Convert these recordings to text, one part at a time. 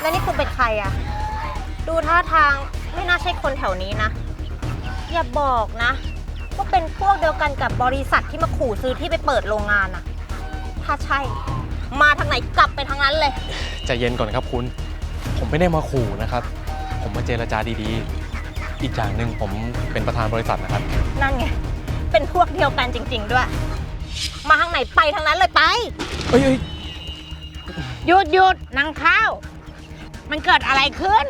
แล้วนี่คุณเป็นใครอะดูท่าทางไม่น่าใช่คนแถวนี้นะ อย่าบอกนะว่าเป็นพวกเดียวกันกับบริษัทที่มาขู่ซื้อที่ไปเปิดโรงงานอะถ้าใช่ มาทางไหนกลับไปทางนั้นเลย ใจเย็นก่อนครับคุณ ผมไม่ได้มาขู่นะครับ ผมมาเจรจาดีๆ อีกอย่างหนึ่งผมเป็นประธานบริษัทนะครับ นั่นไง เป็นพวกเดียวกันจริง ๆ ด้วย มาทางไหนไปทางนั้นเลยไป เอ้ยเอ้ยหยุดหยุดนางข้าว มันเกิดอะไรขึ้น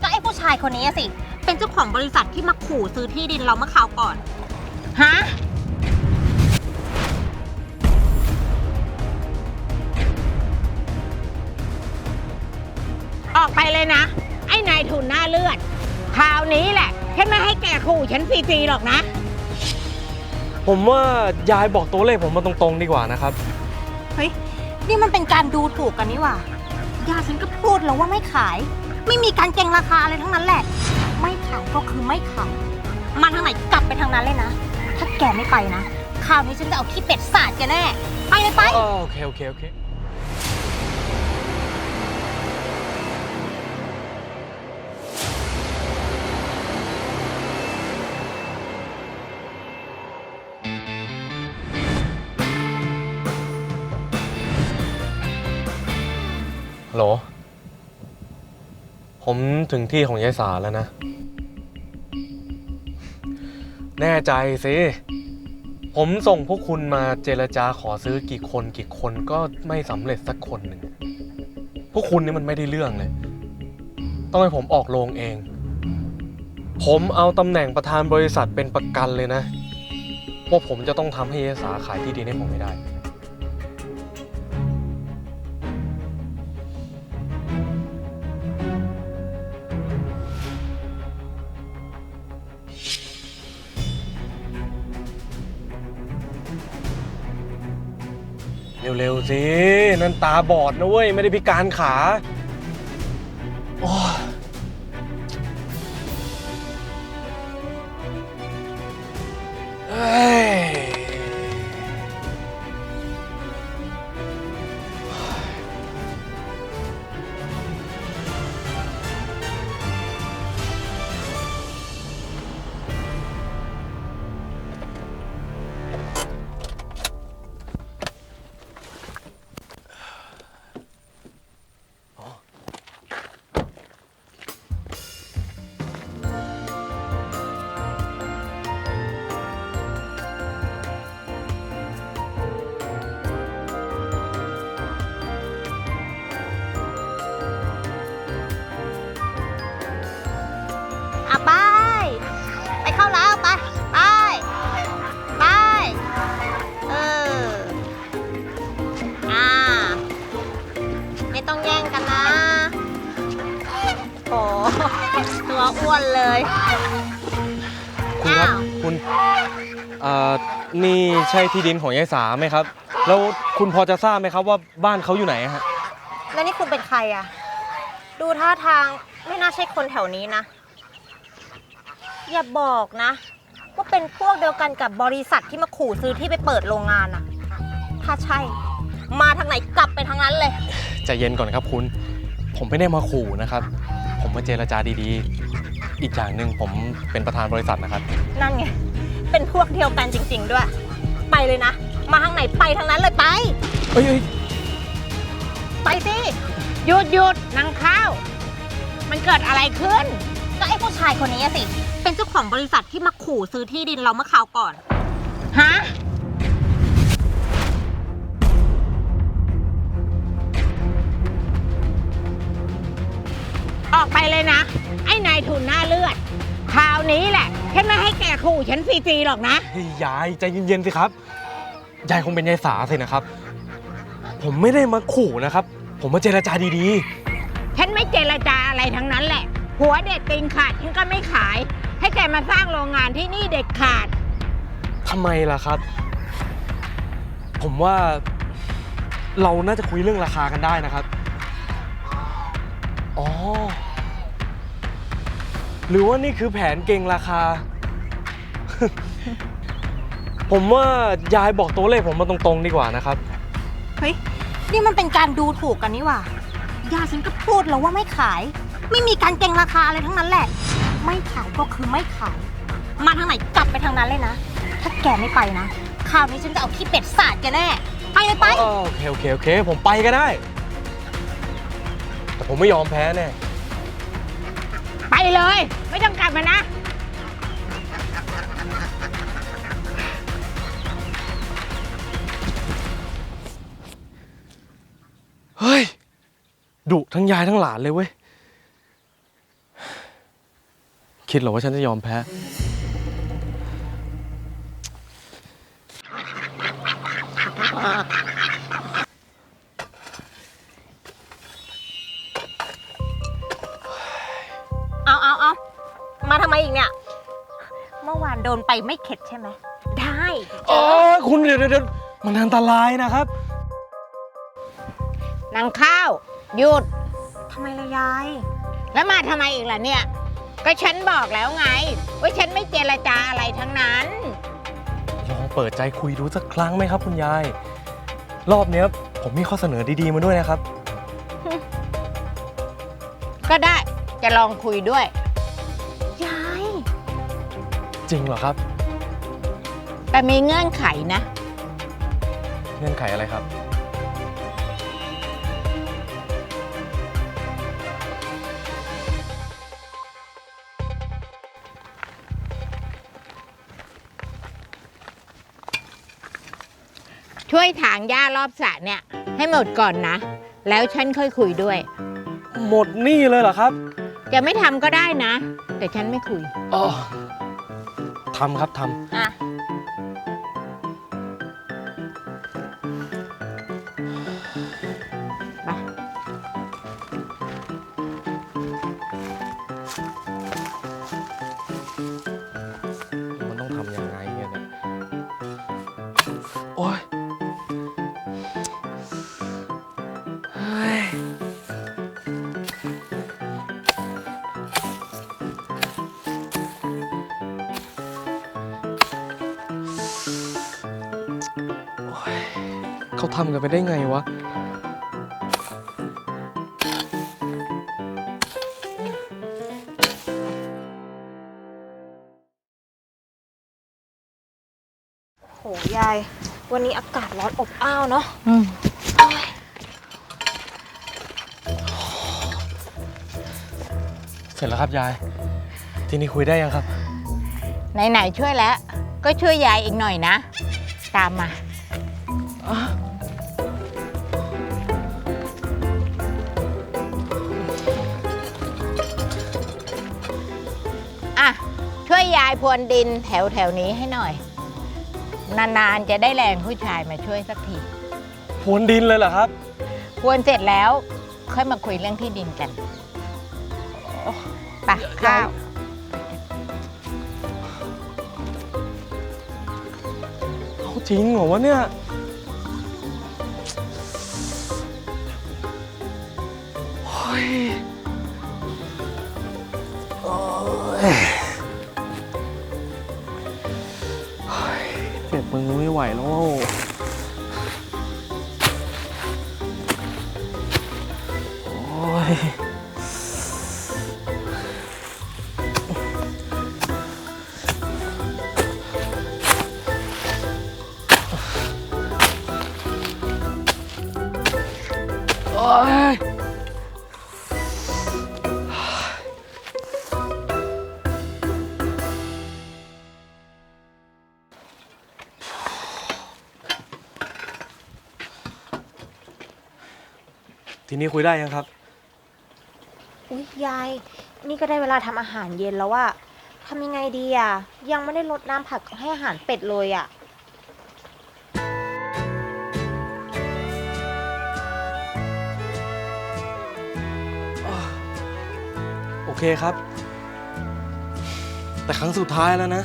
ก็ไอ้ผู้ชายคนนี้อะสิ เป็นเจ้าของบริษัทที่มาขู่ซื้อที่ดินเราเมื่อคราวก่อน ฮะ ออกไปเลยนะ ไอ้นายทุนหน้าเลือด คราวนี้แหละ ฉันไม่ให้แกขู่ฉันฟรีๆหรอกนะ ผมว่ายายบอกตัวเลขผมมาตรงๆดีกว่านะครับ เฮ้ย นี่มันเป็นการดูถูกกันนี่หว่า ยาฉันก็พูดแล้วว่าไม่ขาย ไม่มีการเก่งราคาอะไรทั้งนั้นแหละ ไม่ขายก็คือไม่ขายมาทางไหนกลับไปทางนั้นเลยนะ ถ้าแกไม่ไปนะคราวนี้ฉันจะเอาขี้เป็ดสาดแกแน่ ไปเลยไป โอเค โอเค โอเค โหล ผมถึงที่ของยายสาแล้วนะ แน่ใจสิ ผมส่งพวกคุณมาเจรจาขอซื้อกี่คนกี่คนก็ไม่สำเร็จสักคนหนึ่ง พวกคุณนี่มันไม่ได้เรื่องเลย ต้องให้ผมออกโรงเอง ผมเอาตำแหน่งประธานบริษัทเป็นประกันเลยนะ ว่าผมจะต้องทำให้ยายสาขายที่ดินให้ผมไม่ได้ สินั่นตาบอดนะเว้ย ไม่ได้พิการขาโอ้ยเอ้ย ตัวอ้วนเลย คุณครับอ้าว คุณเอ่อนี่ใช่ที่ดินของยายสาไหมครับ แล้วคุณพอจะทราบไหมครับว่าบ้านเขาอยู่ไหนอะฮะแล้วนี่คุณเป็นใครอะดูท่าทางไม่น่าใช่คนแถวนี้นะ อย่าบอกนะว่าเป็นพวกเดียวกันกับบริษัทที่มาขู่ซื้อที่ไปเปิดโรงงานอะถ้าใช่ มาทางไหนกลับไปทางนั้นเลย ใจเย็นก่อนครับคุณ ผมไม่ได้มาขู่นะครับ ผมมาเจรจาดีๆ อีกอย่างหนึ่งผมเป็นประธานบริษัทนะครับ นั่นไง เป็นพวกเดียวกันจริง ๆ ด้วย ไปเลยนะ มาทางไหนไปทางนั้นเลยไป เอ้ยเอ้ยไปสิ หยุดหยุดนางข้าว มันเกิดอะไรขึ้น ก็ไอ้ผู้ชายคนนี้อะสิ เป็นเจ้าของบริษัทที่มาขู่ซื้อที่ดินเราเมื่อคราวก่อน ฮะ นายทุนหน้าเลือดคราวนี้แหละฉันไม่ให้แกขู่ฉันฟรีๆหรอกนะ เฮ้ยยายใจเย็นๆสิครับ ยายคงเป็นยายสาสินะครับ ผมไม่ได้มาขู่นะครับ ผมมาเจรจาดีฉันไม่เจรจาอะไรทั้งนั้นแหละ หัวเด็ดตีนขาดฉันก็ไม่ขาย ให้แกมาสร้างโรงงานที่นี่เด็ดขาด ๆทำไมล่ะครับ ผมว่าเราน่าจะคุยเรื่องราคากันได้นะครับ อ๋อ หรือว่านี่คือแผนเก่งราคา ผมว่ายายบอกตัวเลขผมมาตรงๆดีกว่านะครับ เฮ้ย นี่มันเป็นการดูถูกกันนี่หว่ายาฉันก็พูดแล้วว่าไม่ขาย ไม่มีการเก็งราคาอะไรทั้งนั้นแหละ ไม่ขายก็คือไม่ขาย มาทางไหนกลับไปทางนั้นเลยนะ ถ้าแกไม่ไปนะ คราวนี้ฉันจะเอาขี้เป็ดสาดแกแน่ ไปเลยไปอ๋อโอเคโอเคโอเค ผมไปก็ได้ แต่ผมไม่ยอมแพ้แน่ ไปเลย ไม่ต้องกลับมานะ เฮ้ยดุทั้งยายทั้งหลานเลยเว้ย คิดเหรอว่าฉันจะยอมแพ้เดนไปไม่เข็ดใช่ไหม ได้อ๋อคุณเดี๋ยวเดี๋ยวเดี๋ยวมันอันตรายนะครับ นางข้าว หยุด ทำไมล่ะยาย แล้วมาทำไมอีกล่ะเนี่ย ก็ฉันบอกแล้วไง ว่าฉันไม่เจรจาอะไรทั้งนั้น ลองเปิดใจคุยดูสักครั้งไหมครับ คุณยาย รอบเนี้ยผมมีข้อเสนอดีๆมาด้วยนะครับ ก็ได้จะลองคุยด้วยยาย จริงเหรอครับ แต่มีเงื่อนไขนะ เงื่อนไขอะไรครับ ช่วยถางหญ้ารอบสระเนี่ย ให้หมดก่อนนะ แล้วฉันค่อยคุยด้วย หมดหนี่เลยเหรอครับ จะไม่ทำก็ได้นะ แต่ฉันไม่คุย อ๋อ ทำครับทอะ ทำกันไปได้ไงวะ โหยาย วันนี้อากาศร้อนอบอ้าวเนาะอืมเสร็จแล้วครับยาย ทีนี้คุยได้ยังครับ ไหนๆช่วยแล้ว ก็ช่วยยายอีกหน่อยนะ ตามมาายพรวนดินแถวแถวๆนี้ให้หน่อย นานๆจะได้แรงผู้ชายมาช่วยสักทีพรวนดินเลยเหรอครับพรวนเสร็จแล้วค่อยมาคุยเรื่องที่ดินกันไปข้าวเอาจริงเหรอวะเนี่ย นี้คุยได้ยังครับ อุ้ยยาย นี่ก็ได้เวลาทำอาหารเย็นแล้วอะทำยังไงดีอะยังไม่ได้รดน้ำผักให้อาหารเป็ดเลยอะโอเคครับ แต่ครั้งสุดท้ายแล้วนะ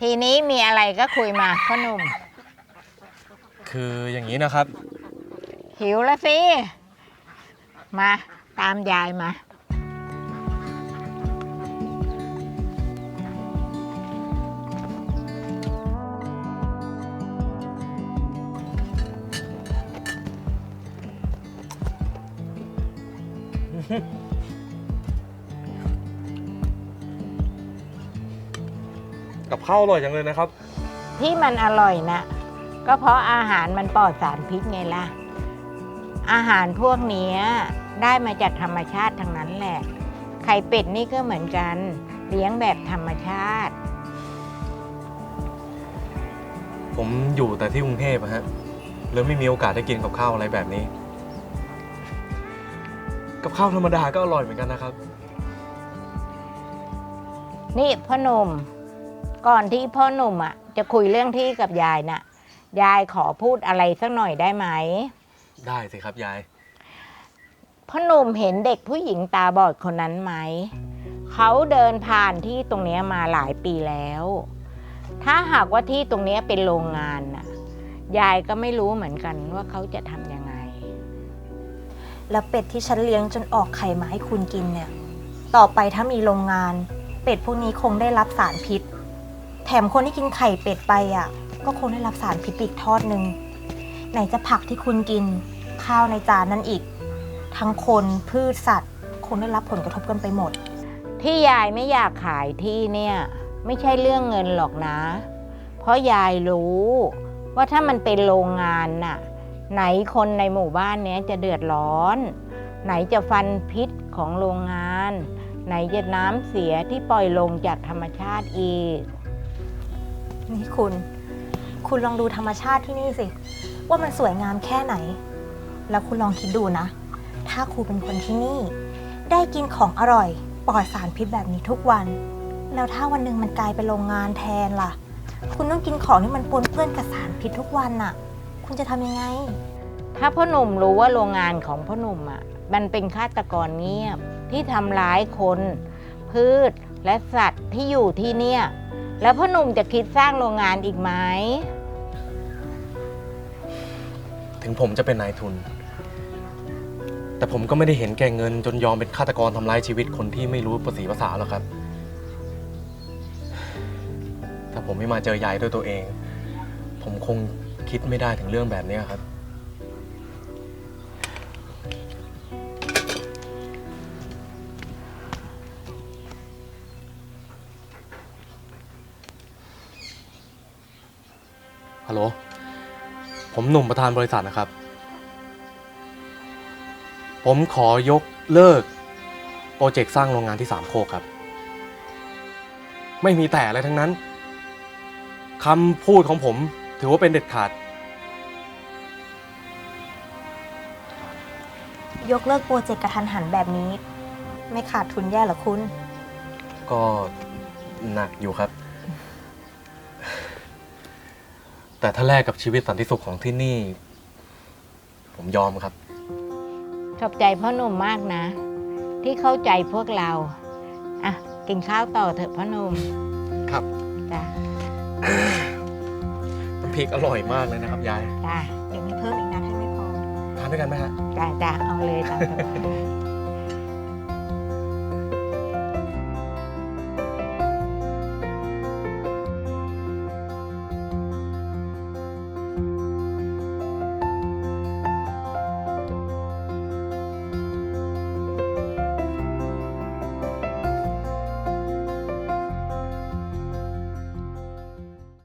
ทีนี้มีอะไรก็คุยมาพ่อหนุ่ม คืออย่างนี้นะครับ หิวแล้วสิ มาตามยายมา ข้าวอร่อยจังเลยนะครับ ที่มันอร่อยนะก็เพราะอาหารมันปลอดสารพิษไงล่ะ อาหารพวกเนี้ยได้มาจากธรรมชาติทั้งนั้นแหละ ไข่เป็ดนี่ก็เหมือนกัน เลี้ยงแบบธรรมชาติ ผมอยู่แต่ที่กรุงเทพอะฮะเลยไม่มีโอกาสได้กินกับข้าวอะไรแบบนี้ กับข้าวธรรมดาก็อร่อยเหมือนกันนะครับ นี่พ่อหนุ่ม ก่อนที่พ่อหนุ่มอะจะคุยเรื่องที่กับยายน่ะ ยายขอพูดอะไรสักหน่อยได้ไหม ได้สิครับยาย พ่อหนุ่มเห็นเด็กผู้หญิงตาบอดคนนั้นไหม เขาเดินผ่านที่ตรงเนี้ยมาหลายปีแล้ว ถ้าหากว่าที่ตรงเนี้ยเป็นโรงงานน่ะ ยายก็ไม่รู้เหมือนกันว่าเขาจะทำยังไง แล้วเป็ดที่ฉันเลี้ยงจนออกไข่มาให้คุณกินเนี่ย ต่อไปถ้ามีโรงงาน เป็ดพวกนี้คงได้รับสารพิษ แถมคนที่กินไข่เป็ดไปอะ ก็คงได้รับสารพิษอีกทอดหนึ่งไหนจะผักที่คุณกินข้าวในจานนั้นอีก ทั้งคนพืชสัตว์คงได้รับผลกระทบกันไปหมด ที่ยายไม่อยากขายที่เนี่ย ไม่ใช่เรื่องเงินหรอกนะ เพราะยายรู้ว่าถ้ามันเป็นโรงงานน่ะ ไหนคนในหมู่บ้านเนี้ยจะเดือดร้อน ไหนจะฟันพิษของโรงงาน ไหนจะน้ำเสียที่ปล่อยลงจากธรรมชาติอีก นี่คุณ คุณลองดูธรรมชาติที่นี่สิ ว่ามันสวยงามแค่ไหน แล้วคุณลองคิดดูนะ ถ้าครูเป็นคนที่นี่ ได้กินของอร่อย ปลอดสารพิษแบบนี้ทุกวัน แล้วถ้าวันหนึ่งมันกลายเป็นโรงงานแทนล่ะ คุณต้องกินของที่มันปนเปื้อนกับสารพิษทุกวันน่ะ คุณจะทำยังไง ถ้าพ่อหนุ่มรู้ว่าโรงงานของพ่อหนุ่มอะ มันเป็นฆาตกรเงียบที่ทำร้ายคน พืชและสัตว์ที่อยู่ที่เนี่ย แล้วพ่อหนุ่มจะคิดสร้างโรงงานอีกไหม ถึงผมจะเป็นนายทุน แต่ผมก็ไม่ได้เห็นแก่เงินจนยอมเป็นฆาตกรทำร้ายชีวิตคนที่ไม่รู้ภาษีภาษาหรอกครับ ถ้าผมไม่มาเจอยายด้วยตัวเอง ผมคงคิดไม่ได้ถึงเรื่องแบบนี้ครับ ฮัลโหล ผมหนุ่มประธานบริษัทนะครับ ผมขอยกเลิก โปรเจกต์สร้างโรงงานที่สามโคกครับ ไม่มีแต่อะไรทั้งนั้นคำพูดของผมถือว่าเป็นเด็ดขาด ยกเลิกโปรเจกต์กระทันหันแบบนี้ ไม่ขาดทุนแย่เหรอคุณ ก็หนักอยู่ครับ แต่ถ้าแลกกับชีวิตสันติสุขของที่นี่ ผมยอมครับ ขอบใจพ่อหนุ่มมากนะ ที่เข้าใจพวกเรา อะ กินข้าวต่อเถอะพ่อหนุ่มครับ จ้าน้ำพริกอร่อยมากเลยนะครับยาย จ้าเดี๋ยวมีเพิ่มอีกนะถ้าไม่พอทานด้วยกันไหมฮะ จ้าจ้าเอาเลยตามสบาย